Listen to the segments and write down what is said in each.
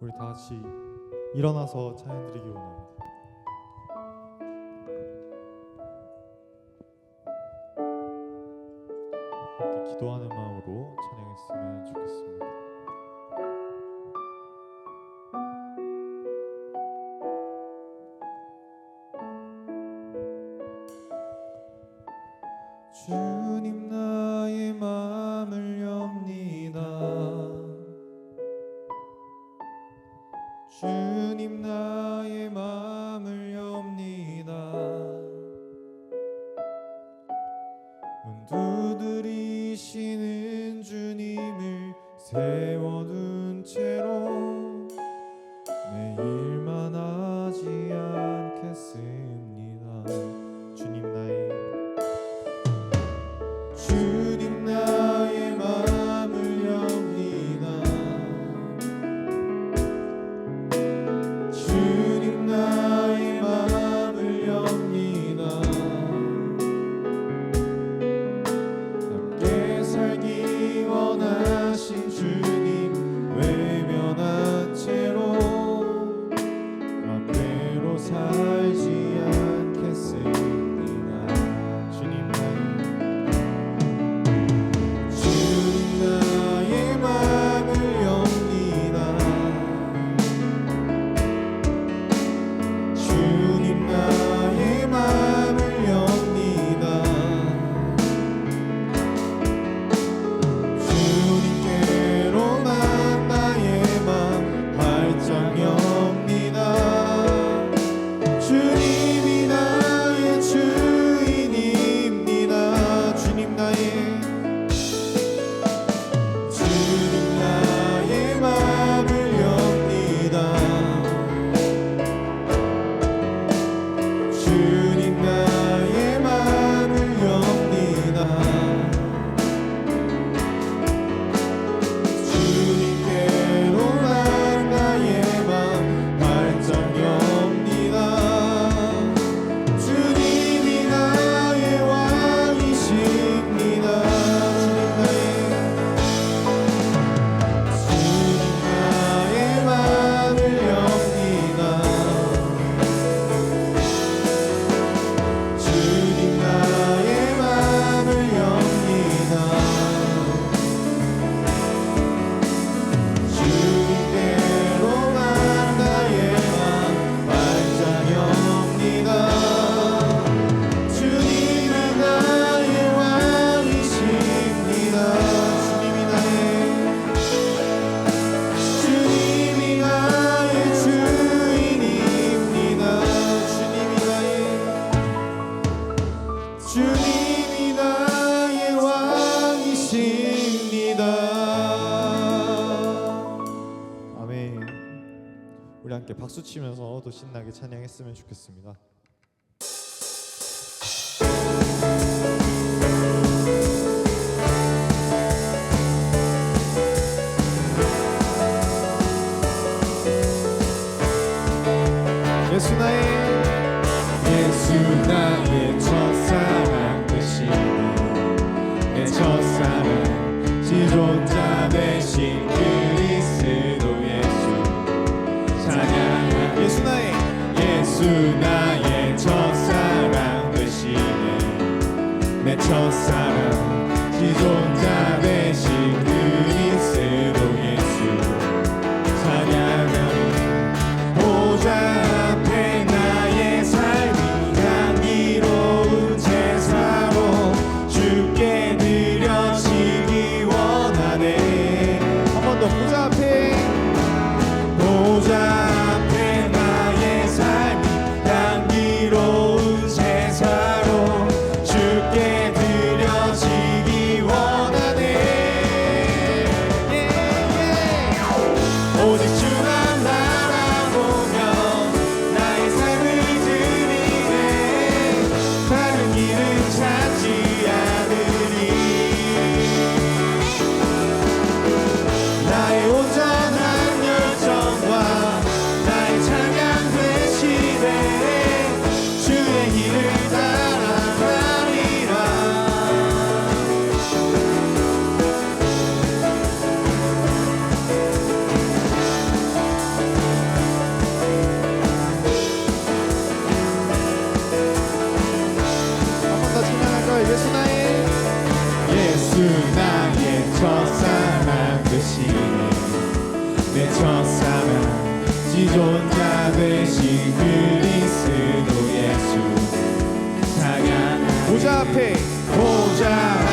우리 다 같이 일어나서 찬양드리기 원합니다. 기도하는 마음으로 찬양했으면 좋겠습니다. 주님 나의 마음을 you. 외치면서 더 신나게 찬양했으면 좋겠습니다. 내 첫사랑 지존자 되신 Jape. down.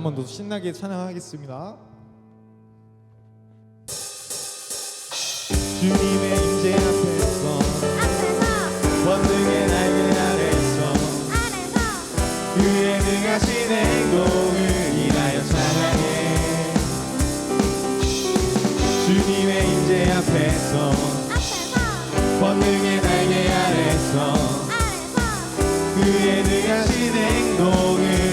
한 번 더 신나게 찬양하겠습니다. 주님의 임재 앞에서 권능의 날개 아래서 그의 능하신 행동을 인하여 찬양해 주님의 임재 앞에서 권능의 날개 아래서 그의 능하신 행동을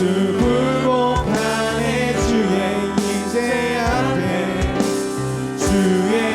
주불복하네. 주의 인재 앞에 주의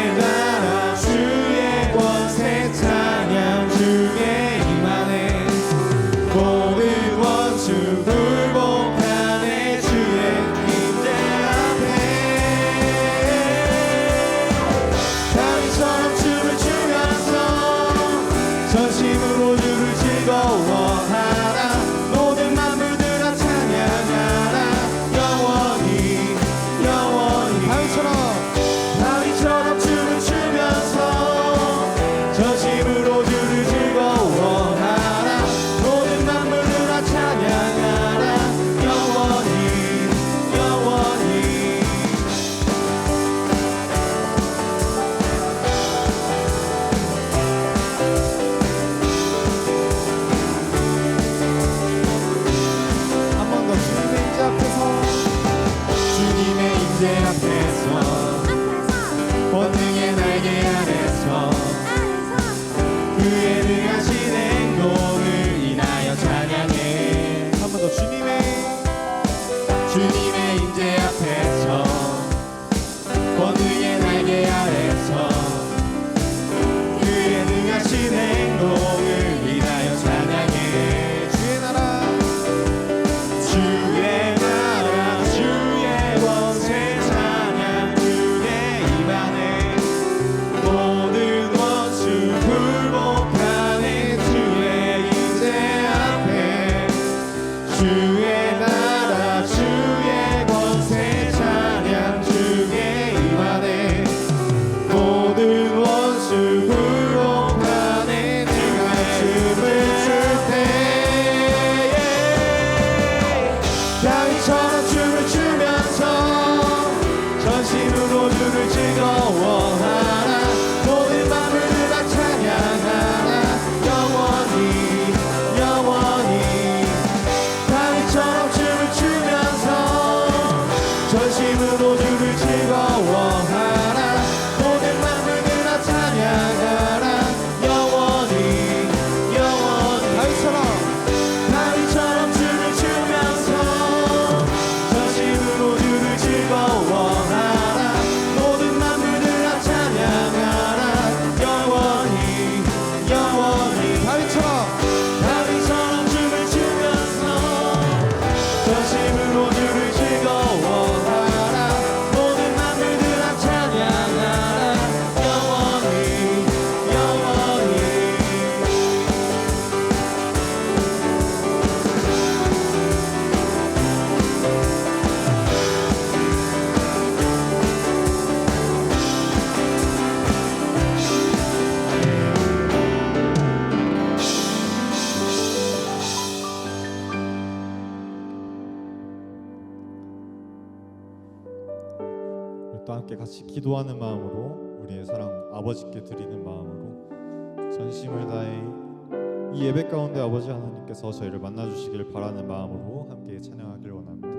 같이 기도하는 마음으로 우리의 사랑 아버지께 드리는 마음으로 전심을 다해 이 예배 가운데 아버지 하나님께서 저희를 만나 주시길 바라는 마음으로 함께 찬양하길 원합니다.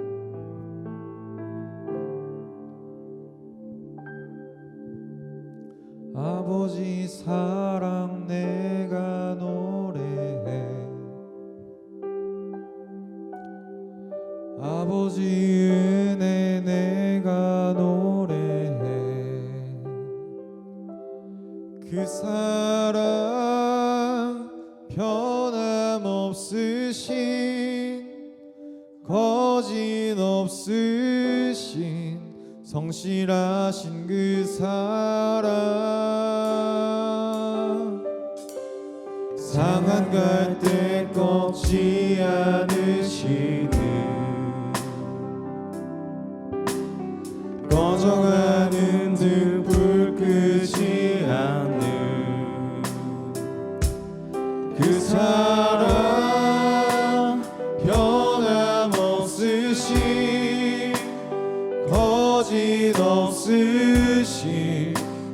아버지 사랑 내가 사랑. 상한 갈때 꺾지 않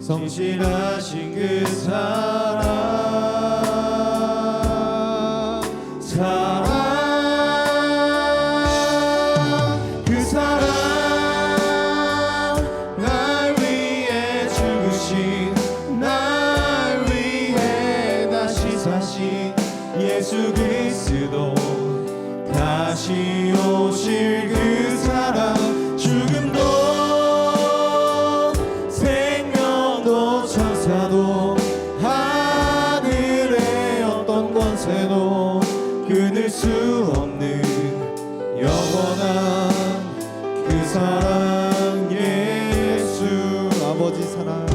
성실하신 그 사랑. 때도 끊을 수 없는 영원한 그 사랑 예수. 아버지 사랑.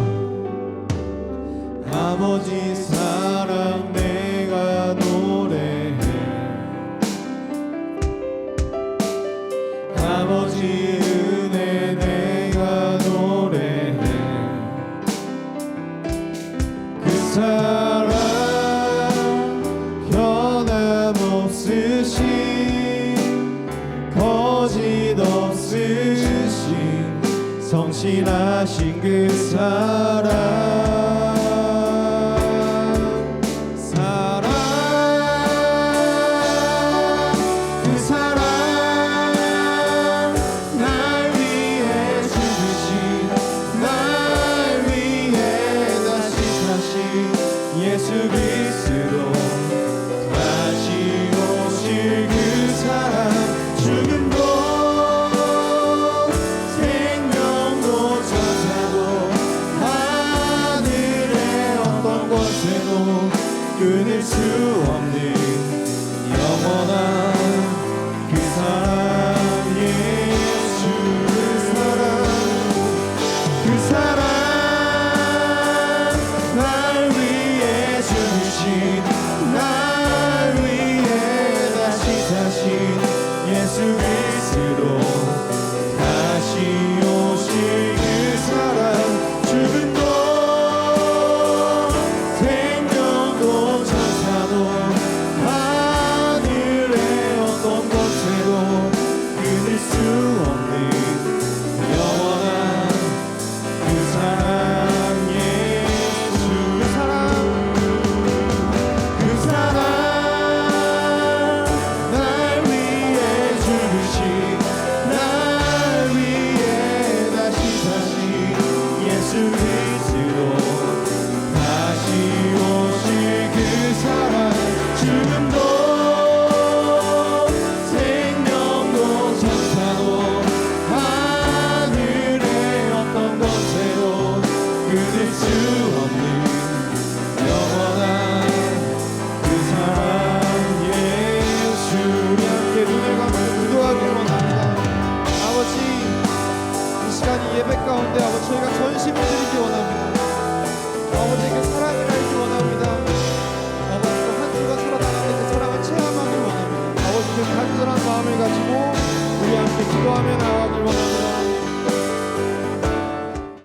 아버지 사랑. 하신 그 사랑.